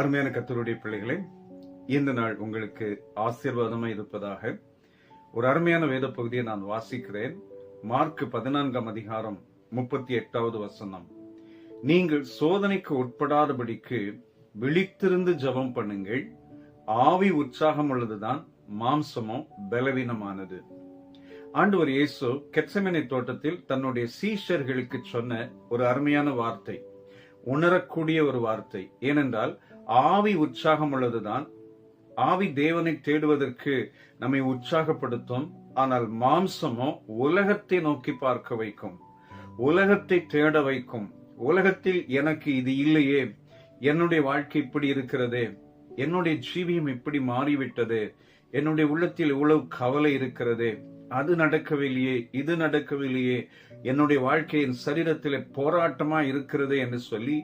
அருமையான கத்தருடைய பிள்ளைகளே இந்த நாள் உங்களுக்கு ஆசீர்வாதமாக இருப்பதாக ஒரு அருமையான வேத பகுதியை நான் வாசிக்கிறேன். மார்க் பதினான்காம் அதிகாரம் முப்பத்தி எட்டாவது வசனம். நீங்கள் சோதனைக்கு உட்படாதபடிக்கு விழித்திருந்து ஜெபம் பண்ணுங்கள். ஆவி உற்சாகம் உள்ளதுதான் மாம்சமோ பலவீனமானது. ஆண்டவர் இயேசு கெச்சமனை தோட்டத்தில் தன்னுடைய சீஷர்களுக்கு சொன்ன ஒரு அருமையான வார்த்தை உணரக்கூடிய ஒரு வார்த்தை. ஏனென்றால் ஆவி உற்சாகம் உள்ளதுதான். ஆவி தேவனை தேடுவதற்கு நம்மை உற்சாகப்படுத்தும். ஆனால் மாம்சமோ உலகத்தை நோக்கி பார்க்க வைக்கும். உலகத்தை தேட வைக்கும். உலகத்தில் எனக்கு இது இல்லையே. என்னுடைய வாழ்க்கை இப்படி இருக்கிறது. என்னுடைய ஜீவியம் இப்படி மாறிவிட்டது. என்னுடைய உள்ளத்தில் இவ்வளவு கவலை இருக்கிறது. அது நடக்கவில்லையே இது நடக்கவில்லையே. என்னுடைய வாழ்க்கையின் சரீரத்திலே போராட்டமா இருக்கிறது என்று சொல்லி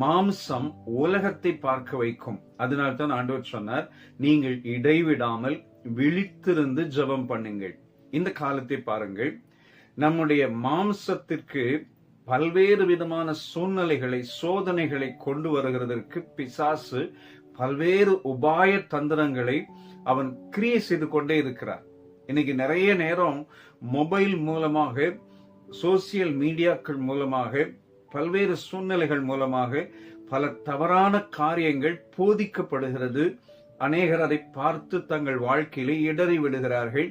மாம்சம் உலகத்தை பார்க்க வைக்கும். அதனால்தான் ஆண்டவர் சொன்னார் நீங்கள் இடைவிடாமல் விழித்திருந்து ஜெபம் பண்ணுங்கள். இந்த காலத்தை பாருங்கள் நம்முடைய மாம்சத்திற்கு பல்வேறு விதமான சூழ்நிலைகளை சோதனைகளை கொண்டு வருகிறதற்கு பிசாசு பல்வேறு உபாய தந்திரங்களை அவன் கிரியை செய்து கொண்டே இருக்கிறார். இன்னைக்கு நிறைய நேரம் மொபைல் மூலமாக சோசியல் மீடியாக்கள் மூலமாக பல்வேறு சூழ்நிலைகள் மூலமாக பல தவறான காரியங்கள் போதிக்கப்படுகிறது. அநேகர் அதை பார்த்து தங்கள் வாழ்க்கையிலே இடறி விடுகிறார்கள்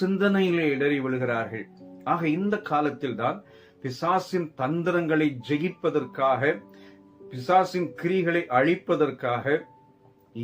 சிந்தனையிலே இடறி விடுகிறார்கள். ஆக இந்த காலத்தில் தான் பிசாசின் தந்திரங்களை ஜெயிப்பதற்காக பிசாசின் கிரிகளை அழிப்பதற்காக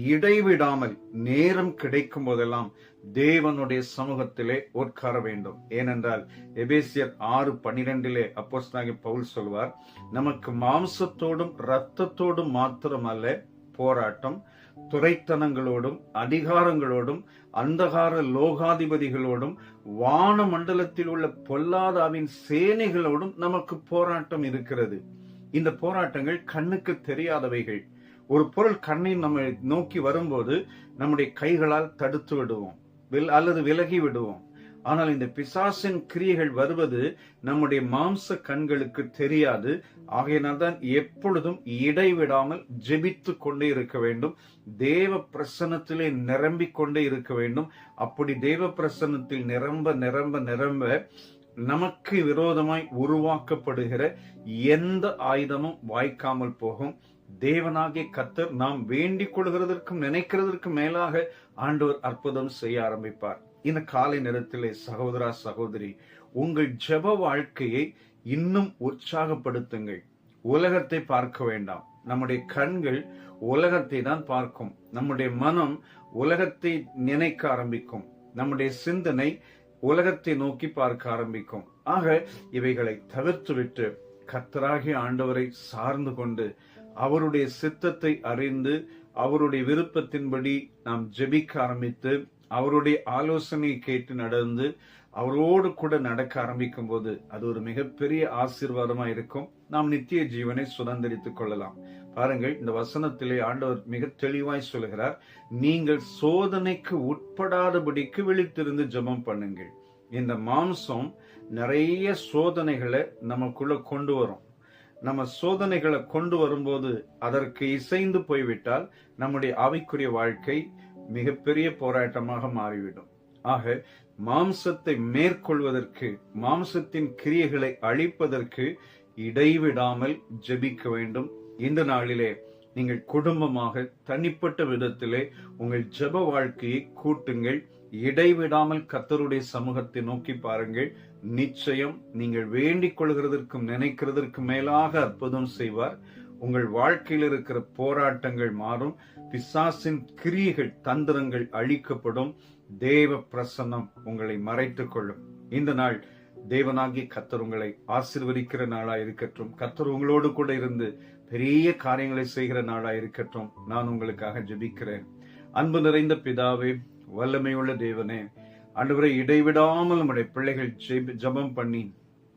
இடைவிடாமல் நேரம் கிடைக்கும் போதெல்லாம் தேவனுடைய சமூகத்திலே உட்கார வேண்டும். ஏனென்றால் எபேசியர் ஆறு பனிரெண்டிலே அப்போஸ்தலனாகிய பவுல் சொல்வார் நமக்கு மாம்சத்தோடும் இரத்தத்தோடும் மாத்திரமல்ல போராட்டம் துறைத்தனங்களோடும் அதிகாரங்களோடும் அந்தகார லோகாதிபதிகளோடும் வான மண்டலத்தில் உள்ள பொல்லாதாவின் சேனைகளோடும் நமக்கு போராட்டம் இருக்கிறது. இந்த போராட்டங்கள் கண்ணுக்கு தெரியாதவைகள். ஒரு பொருள் கண்ணை நம்ம நோக்கி வரும்போது நம்முடைய கைகளால் தடுத்து விடுவோம். வில்- அல்லது விலகி விடுவோம். ஆனால் இந்த பிசாசின் கிரியைகள் வருவது நம்முடைய மாம்ச கண்களுக்கு தெரியாது. ஆகையினால் தான் எப்பொழுதும் இடைவிடாமல் ஜெபித்து கொண்டே இருக்க வேண்டும். தேவ பிரசன்னத்திலே நிரம்பிக் கொண்டே இருக்க வேண்டும். அப்படி தேவ பிரசன்னத்தில் நிரம்ப நிரம்ப நிரம்ப நமக்கு விரோதமாய் உருவாக்கப்படுகிற எந்த ஆயுதமும் வாய்க்காமல் போகும். தேவனாகிய கத்தர் நாம் வேண்டிக் கொள்கிறதற்கும் நினைக்கிறதற்கும் மேலாக ஆண்டவர் அற்புதம் செய்ய ஆரம்பிப்பார். இந்த காலை நேரத்திலே சகோதரா சகோதரி உங்கள் ஜெப வாழ்க்கையை இன்னும் உற்சாகப்படுத்துங்கள். உலகத்தை பார்க்க வேண்டாம். நம்முடைய கண்கள் உலகத்தை தான் பார்க்கும். நம்முடைய மனம் உலகத்தை நினைக்க ஆரம்பிக்கும். நம்முடைய சிந்தனை உலகத்தை நோக்கி பார்க்க ஆரம்பிக்கும். ஆக இவைகளை தவிர்த்துவிட்டு கத்தராகிய ஆண்டவரை சார்ந்து கொண்டு அவருடைய சித்தத்தை அறிந்து அவருடைய விருப்பத்தின்படி நாம் ஜெபிக்க ஆரம்பித்து அவருடைய ஆலோசனையை கேட்டு நடந்து அவரோடு கூட நடக்க ஆரம்பிக்கும் போது அது ஒரு மிகப்பெரிய ஆசீர்வாதமா இருக்கும். நாம் நித்திய ஜீவனை சுதந்திரித்துக் கொள்ளலாம். பாருங்கள் இந்த வசனத்திலே ஆண்டவர் மிக தெளிவாய் சொல்கிறார் நீங்கள் சோதனைக்கு உட்படாதபடிக்கு விழித்திருந்து ஜெபம் பண்ணுங்கள். இந்த மாம்சம் நிறைய சோதனைகளை நமக்குள்ள கொண்டு வரும். நம்ம சோதனைகளை கொண்டு வரும்போது அதற்கு இசைந்து போய்விட்டால் நம்முடைய ஆவிக்குரிய வாழ்க்கை மிகப்பெரிய போராட்டமாக மாறிவிடும். ஆக மாம்சத்தை மேற்கொள்வதற்கு மாம்சத்தின் கிரியைகளை அழிப்பதற்கு இடைவிடாமல் ஜெபிக்க வேண்டும். இந்த நாளிலே நீங்கள் குடும்பமாக தனிப்பட்ட விதத்திலே உங்கள் ஜெப வாழ்க்கையை கூட்டுங்கள். இடைவிடாமல் கத்தருடைய சமூகத்தை நோக்கி பாருங்கள். நிச்சயம் நீங்கள் வேண்டிக் கொள்கிறதற்கும் நினைக்கிறதற்கும் மேலாக அற்புதம் செய்வார். உங்கள் வாழ்க்கையில் இருக்கிற போராட்டங்கள் மாறும். பிசாசின் கிரியைகள் தந்திரங்கள் அழிக்கப்படும். தேவ பிரசன்னம் உங்களை மறைத்துக் கொள்ளும். இந்த நாள் தேவனாகி கத்தர் உங்களை ஆசிர்வதிக்கிற நாளா இருக்கட்டும். கத்தர் உங்களோடு கூட இருந்து பெரிய காரியங்களை செய்கிற நாளா இருக்கட்டும். நான் உங்களுக்காக ஜெபிக்கிறேன். அன்பு நிறைந்த பிதாவே வல்லமையுள்ள தேவனே ஆண்டவரை இடைவிடாமல் நம்முடைய பிள்ளைகள் ஜபம் ஜெபம் பண்ணி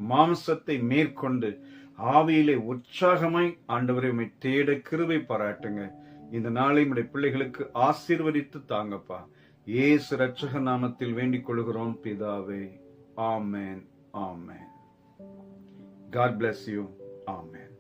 மாம்சத்தை மேற்கொண்டு ஆவியிலே உற்சாகமாய் ஆண்டவரை உண்மை தேட கிருவை பாராட்டுங்க. இந்த நாளை உடைய பிள்ளைகளுக்கு ஆசீர்வதித்து தாங்கப்பா. ஏசு ரட்சக நாமத்தில் வேண்டிக் கொள்கிறோம் பிதாவே. ஆமேன் ஆமேன். God bless you amen.